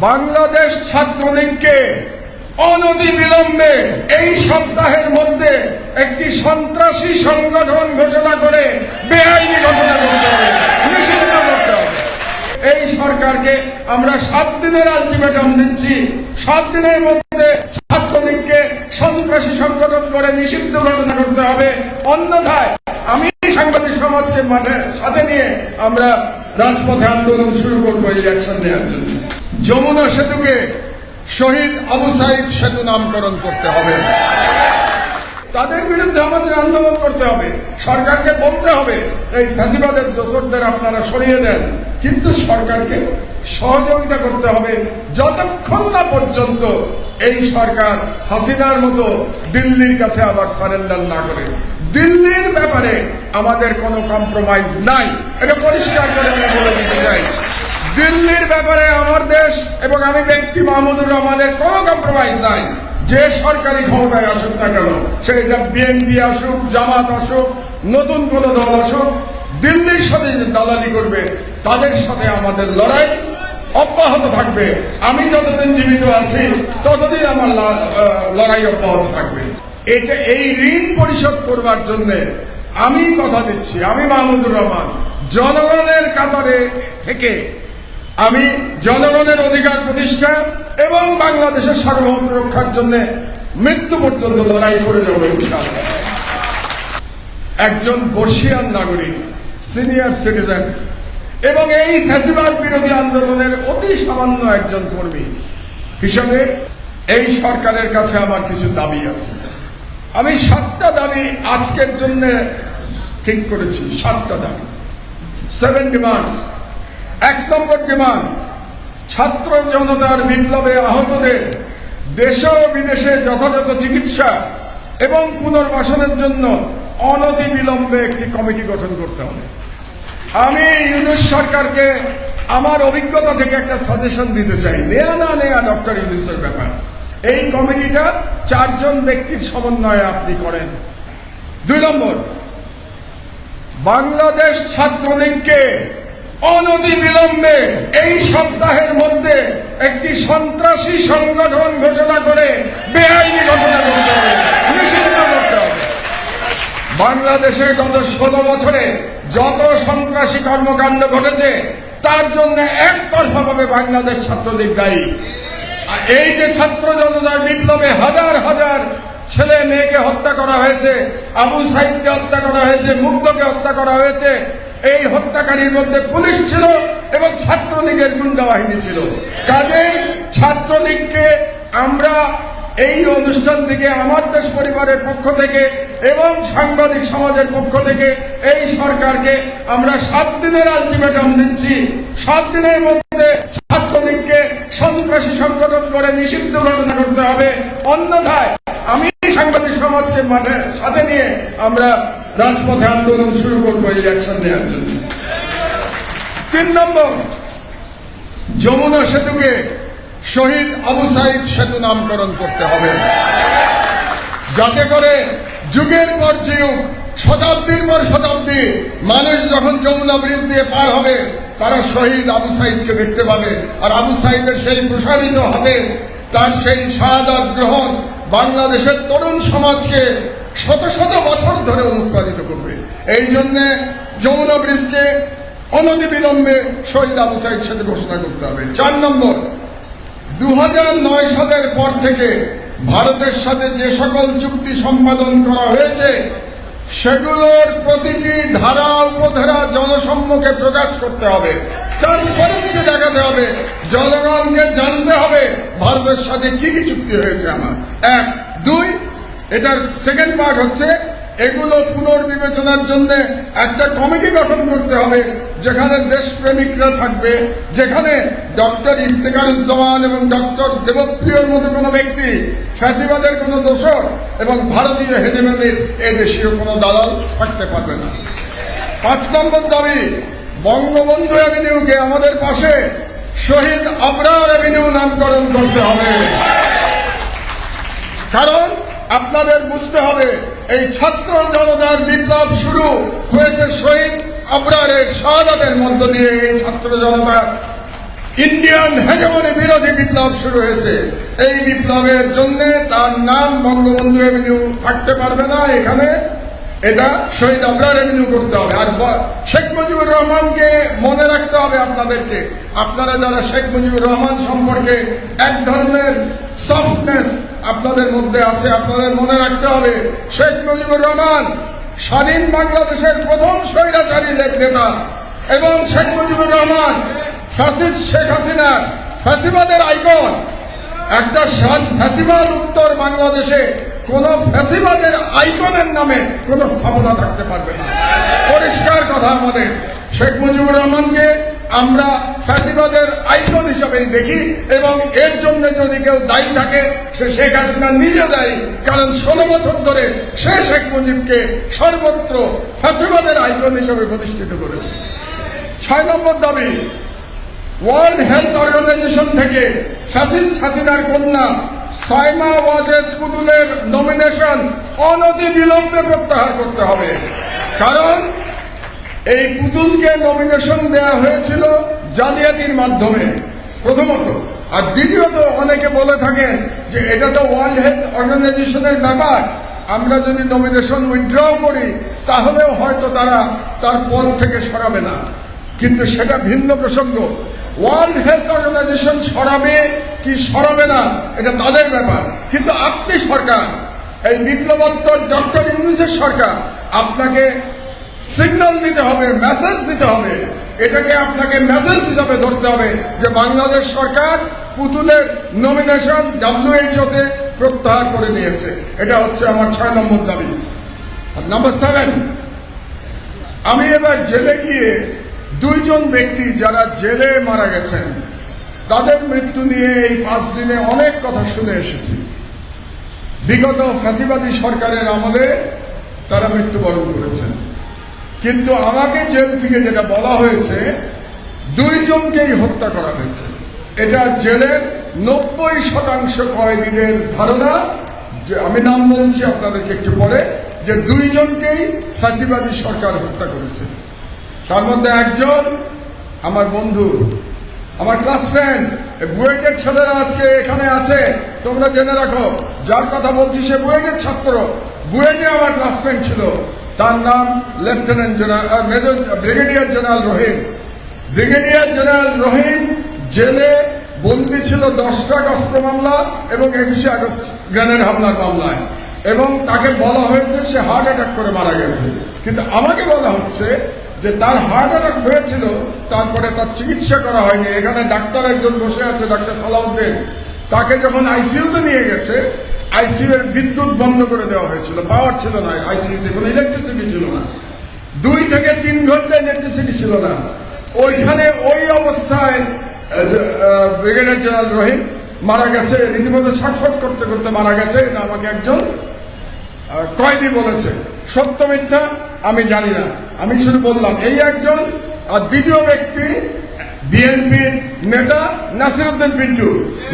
বাংলাদেশ ছাত্রলীগকে অনতি বিলম্বে এই সপ্তাহের মধ্যে একটি সন্ত্রাসী সংগঠন ঘোষণা করে বেআইনি ঘোষণা করতে এই সরকারকে আমরা সাত দিনের আলটিমেটাম দিচ্ছি। সাত দিনের মধ্যে ছাত্রলীগকে সন্ত্রাসী সংগঠন করে নিষিদ্ধ ঘোষণা করতে হবে। অন্যথায় আমি সাংবাদিক সমাজকে মাঠে, সাথে নিয়ে আমরা রাজপথে আন্দোলন শুরু করব এই অ্যাকশন নেওয়ার জন্য। যমুনা সেতুকে শহীদ আবু সাইদ সেতু নামকরণ করতে হবে। তাদের বিরুদ্ধে আমাদের আন্দোলন করতে হবে। সরকারকে বলতে হবে, এই ফ্যাসিবাদের দোসরদের আপনারা সরিয়ে দেন। কিন্তু সরকারকে সহযোগিতা করতে হবে যতক্ষণ না পর্যন্ত এই সরকার হাসিনার মতো দিল্লির কাছে আবার সারেন্ডার না করে। দিল্লির ব্যাপারে আমাদের কোনো কম্প্রোমাইজ নাই। এটা পরিষ্কার করে আমি বলে দিতে চাই। দিল্লির ব্যাপারে আমার দেশ এবং আমি ব্যক্তি মাহমুদুর রহমানের কোনো কম্প্রোমাইজ নাই। যে সরকারি ক্ষমতায় আসুক না কেন সেটা বিএনপি আসুক, জামাত আসুক, নতুন কোন দল আসুক, দিল্লির সাথে যে দালালি করবে, তাদের সাথে আমাদের লড়াই অব্যাহত থাকবে। আমি যতদিন জীবিত আছি, ততদিন আমার লড়াই অব্যাহত থাকবে। এটা, এই ঋণ পরিশোধ করবার জন্য আমি কথা দিচ্ছি। আমি মাহমুদুর রহমান। জনগণের কাতারে থেকে আমি জনগণের অধিকার প্রতিষ্ঠা এবং বাংলাদেশের সার্বভৌমত্ব রক্ষার জন্য মৃত্যু পর্যন্ত লড়াই করে যাব একজন বর্ষিয়ান নাগরিক, সিনিয়র সিটিজেন এবং এই ফ্যাসিবাদ বিরোধী আন্দোলনের অতি সামান্য একজন কর্মী হিসাবে এই সরকারের কাছে আমার কিছু দাবি আছে। আমি সাতটা দাবি আজকের জন্য ঠিক করেছি, সাতটা দাবি। সেভেন ডিমান্ডস এক নম্বর ডিমান্ড ছাত্র জনতার বিপ্লবে আহতদের দেশে ও বিদেশে যথাযথ চিকিৎসা এবং পুনর্বাসনের জন্য অনতি বিলম্বে একটি কমিটি গঠন করতে হবে। আমি ইউনুস সরকারকে আমার অভিজ্ঞতা থেকে একটা সাজেশন দিতে চাই। নেয়া না নেয়া ডক্টর ইউনুসের ব্যাপার। এই কমিটিটা চারজন ব্যক্তির সমন্বয়ে আপনি করেন। দুই নম্বর, বাংলাদেশ ছাত্রলীগকে অনতি বিলম্বে এই সপ্তাহের মধ্যে একটি সন্ত্রাসী সংগঠন ঘোষণা করে বেআইনি ঘোষণা করতে হবে বাংলাদেশে গত ষোলো বছরে যত সন্ত্রাসী কর্মকাণ্ড ঘটেছে, তার জন্য একতরফাভাবে বাংলাদেশ ছাত্রলীগ দায়ী। এই যে ছাত্র জনতার বিপ্লবে হাজার হাজার ছেলে মেয়েকে হত্যা করা হয়েছে, আবু সাইদকে হত্যা করা হয়েছে, মুগ্ধকে হত্যা করা হয়েছে, এই হত্যাকারীর মধ্যে পুলিশ ছিল এবং ছাত্রলীগের গুন্ডা বাহিনী ছিল। কাজেই ছাত্রলীগকে আমরা এই অনুষ্ঠান থেকে, আমার দেশ পরিবারের পক্ষ থেকে এবং সাংবাদিক সমাজের পক্ষ থেকে এই সরকারকে আমরা সাত দিনের আলটিমেটাম দিচ্ছি। সাত দিনের মধ্যে ছাত্রলীগকে সন্ত্রাসী সংগঠন করে নিষিদ্ধ ঘোষণা করতে হবে। অন্যথায় আমি সাংবাদিক সমাজকে মাঠে, সাথে নিয়ে আমরা রাজপথে আন্দোলন শুরু করব এই অ্যাকশন নেওয়ার জন্য। তিন নম্বর, যমুনা সেতুকে শহীদ আবু সাইদ সেতু নামকরণ করতে হবে। যাতে করে যুগের পর যুগ, শতাব্দীর পর শতাব্দী, মানুষ যখন যমুনা ব্রিজ দিয়ে পার হবে, তারা শহীদ আবু সাইদকে দেখতে পাবে। আর আবু সাইদের সেই প্রসারিত হবে, তার সেই শাহাদাত গ্রহণ বাংলাদেশের তরুণ সমাজকে শত শত বছর ধরে অনুপ্রাণিত করবে। এই জন্যে যমুনা ব্রিজকে অনতি বিলম্বে শহীদ আবু সাইদ সাথে ঘোষণা করতে হবে। চার নম্বর দু সালের পর থেকে ভারতের সাথে যে সকল চুক্তি সম্পাদন করা হয়েছে, সেগুলোর প্রতিটি ধারা, উপধারা জনসম্মুখে প্রকাশ করতে হবে। ট্রান্সপারেন্সি দেখাতে হবে, জনগণকে জানতে হবে ভারতের সাথে কি কি চুক্তি হয়েছে আমার। এক, দুই, এটার সেকেন্ড পার্ট হচ্ছে এগুলো পুনর্বিবেচনার জন্য একটা কমিটি গঠন করতে হবে, যেখানে দেশপ্রেমিকরা থাকবে, যেখানে ডক্টর ইফতেকারুজ্জামান এবং ডক্টর দেবপ্রিয়র মতো কোনো ব্যক্তি, ফ্যাসিবাদের কোনো দোষর এবং ভারতীয় হেজেমেনের এ দেশীয় কোনো দালাল থাকতে পারবে না। পাঁচ নম্বর দাবি, বঙ্গবন্ধু অ্যাভিনিউকে আমাদের পাশে শহীদ আবরার অ্যাভিনিউ নামকরণ করতে হবে। কারণ আপনাদের বুঝতে হবে এই ছাত্র জনতার বিপ্লব শুরু হয়েছে শহীদ আবরারের শাহাদাতের মধ্য দিয়ে এই ছাত্র জনতার। ইন্ডিয়ান হেজমনি বিরোধী বিপ্লব শুরু হয়েছে। এই বিপ্লবের জন্য তার নাম বঙ্গবন্ধু এভিনিউ থাকতে পারবে না এখানে। এটা শহীদ আবরার এভিনিউ করতে হবে। আর শেখ মুজিবুর রহমানকে মনে রাখতে হবে আপনাদেরকে। আপনারা যারা শেখ মুজিবুর রহমান সম্পর্কে এক ধরনের সফটনেস আপনাদের মধ্যে আছে, আপনাদের মনে রাখতে হবে, শেখ মুজিবুর রহমান স্বাধীন বাংলাদেশের প্রথম স্বৈরাচারী নেতা এবং শেখ মুজিবুর রহমান ফ্যাসিস্ট শেখ হাসিনার ফ্যাসিবাদের আইকন। একটা স্বাদ- ফ্যাসিবাদ উত্তর বাংলাদেশে কোন ফ্যাসিবাদের আইকনের নামে কোন স্থাপনা থাকতে পারবে না। পরিষ্কার কথা আমাদের, শেখ মুজিবুর রহমানকে আমরা ফ্যাসিবাদের আইকন হিসাবেই দেখি এবং এর জন্য যদি কেউ দায়ী থাকে, সে শেখ হাসিনা নিজে দায়ী। কারণ ষোলো বছর ধরে সে শেখ মুজিবকে সর্বত্র ফ্যাসিবাদের আইকন হিসাবে প্রতিষ্ঠিত করেছে। ছয় নম্বর দাবি ওয়ার্ল্ড হেলথ অর্গানাইজেশন থেকে ফ্যাসিস্ট হাসিনার কন্যা সাইমা ওয়াজেদ পুতুলের নমিনেশন অনতি বিলম্বে প্রত্যাহার করতে হবে। কারণ এই পুতুলকে নমিনেশন দেয়া হয়েছিল জালিয়াতির মাধ্যমে, প্রথমত। আর দ্বিতীয়ত, অনেকে বলে থাকেন যে এটা তো ওয়ার্ল্ড হেলথ অর্গানাইজেশনের ব্যাপার। আমরা যদি নমিনেশন উইথড্র করি, তাহলেও হয়তো তারা তার পদ থেকে সরাবে না। কিন্তু সেটা ভিন্ন প্রসঙ্গ। ওয়ার্ল্ড হেলথ অর্গানাইজেশন সরাবে কি সরাবে না, এটা তাদের ব্যাপার। কিন্তু আপনি সরকার, এই বিপ্লবোত্তর ডক্টর ইউনুসের সরকার, আপনাকে সিগন্যাল দিতে হবে মেসেজ দিতে হবে। এটাকে আপনাকে মেসেজ হিসাবে ধরতে হবে যে বাংলাদেশ সরকার পুতুলের নমিনেশন ডাব্লিউএইচওতে প্রত্যাহার করে দিয়েছে। এটা হচ্ছে আমার ছয় নম্বর দাবি। নাম্বার সেভেন আমি এবার জেলে গিয়ে দুইজন ব্যক্তি যারা জেলে মারা গেছেন, তাদের মৃত্যু নিয়ে এই পাঁচ দিনে অনেক কথা শুনে এসেছি। বিগত ফ্যাসিবাদী সরকারের আমলে তারা মৃত্যুবরণ করেছেন কিন্তু আমাকে জেল থেকে যেটা বলা হয়েছে, দুইজনকেই হত্যা করা হয়েছে। এটা জেলের নব্বই শতাংশ কয়েদিদের ধারণা। যে আমি নাম বলছি, আপনাদেরকে একটু পরে, যে দুইজনকেই ফ্যাসিবাদী সরকার হত্যা করেছে। তার মধ্যে একজন আমার বন্ধু, আমার ক্লাস ফ্রেন্ড বুয়েটের ছেলেরা আজকে এখানে আছে, তোমরা জেনে রাখো, যার কথা বলছি সে বুয়েটের ছাত্র। বুয়েটে আমার ক্লাস ফ্রেন্ড ছিল। তার নাম lieutenant general major, brigadier general Rahim. Brigadier general Rahim জেলে বন্দী ছিল দশটা অস্ত্র মামলা এবং একুশে আগস্ট গ্রেনেড হামলার মামলায়। এবং তাকে বলা হয়েছে সে হার্ট অ্যাটাক করে মারা গেছে। কিন্তু আমাকে বলা হচ্ছে যে তার হার্ট অ্যাটাক হয়েছিল, তারপরে তার চিকিৎসা করা হয়নি। এখানে ডাক্তার একজন বসে আছে, ডাক্তার সালাউদ্দিন। তাকে যখন আইসিইউতে নিয়ে গেছে আইসিইউ এর বিদ্যুৎ বন্ধ করে দেওয়া হয়েছিল পাওয়ার ছিল না আইসিইউতে, কোনো ইলেকট্রিসিটি ছিল না। দুই থেকে তিন ঘণ্টা ইলেকট্রিসিটি ছিল না। ওইখানে ওই অবস্থায় ব্রিগেডিয়ার জেনারেল রহিম মারা গেছে, রীতিমতো ছটফট করতে করতে মারা গেছে, এটা আমাকে একজন কয়েদি বলেছে। সত্য মিথ্যা আমি জানি না। আমি শুধু বললাম, এই একজন আর দ্বিতীয় ব্যক্তি বিএনপির নেতা নাসিরুদ্দিন পিন্টু।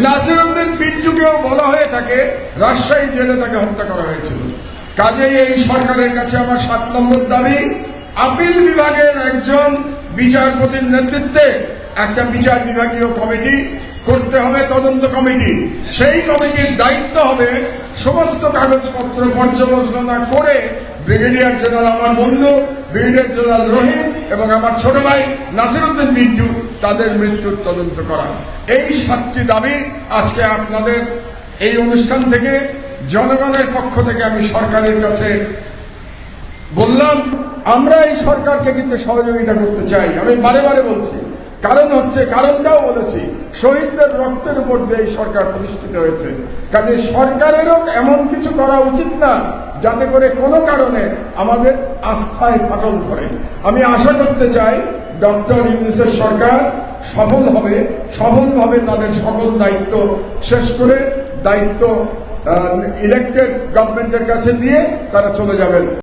নাসিরুদ্দিন পিন্টুকেও বলা হয়ে থাকে, রাজশাহী জেলে তাকে হত্যা করা হয়েছিল। কাজেই এই সরকারের কাছে আমার সাত নম্বর দাবি, আপিল বিভাগের একজন বিচারপতির নেতৃত্বে একটা বিচার বিভাগীয় কমিটি করতে হবে, তদন্ত কমিটি। সেই কমিটির দায়িত্ব হবে সমস্ত কাগজপত্র পর্যালোচনা করে ব্রিগেডিয়ার জেনারেল আমার বন্ধু, ব্রিগেডিয়ার জেনারেল রহিম এবং আমার ছোট ভাই নাসিরুদ্দিন মিন্টু তাদের মৃত্যুর তদন্ত করা। এই সাতটি দাবি আজকে আপনাদের এই অনুষ্ঠান থেকে জনগণের পক্ষ থেকে আমি সরকারের কাছে বললাম, আমরা এই সরকারকে কিন্তু সহযোগিতা করতে চাই। আমি বারে বারে বলছি, কারণ হচ্ছে, কারণটাও বলেছি, শহীদদের রক্তের উপর দিয়ে এই সরকার প্রতিষ্ঠিত হয়েছে। কাজে সরকারেরও এমন কিছু করা উচিত না, যাতে করে কোনো কারণে আমাদের আস্থায় ফাটল ধরে। আমি আশা করতে চাই ডক্টর ইউনুসের সরকার সফল হবে, সফলভাবে তাদের সকল দায়িত্ব শেষ করে দায়িত্ব ইলেক্টেড গভর্নমেন্টের কাছে দিয়ে তারা চলে যাবেন।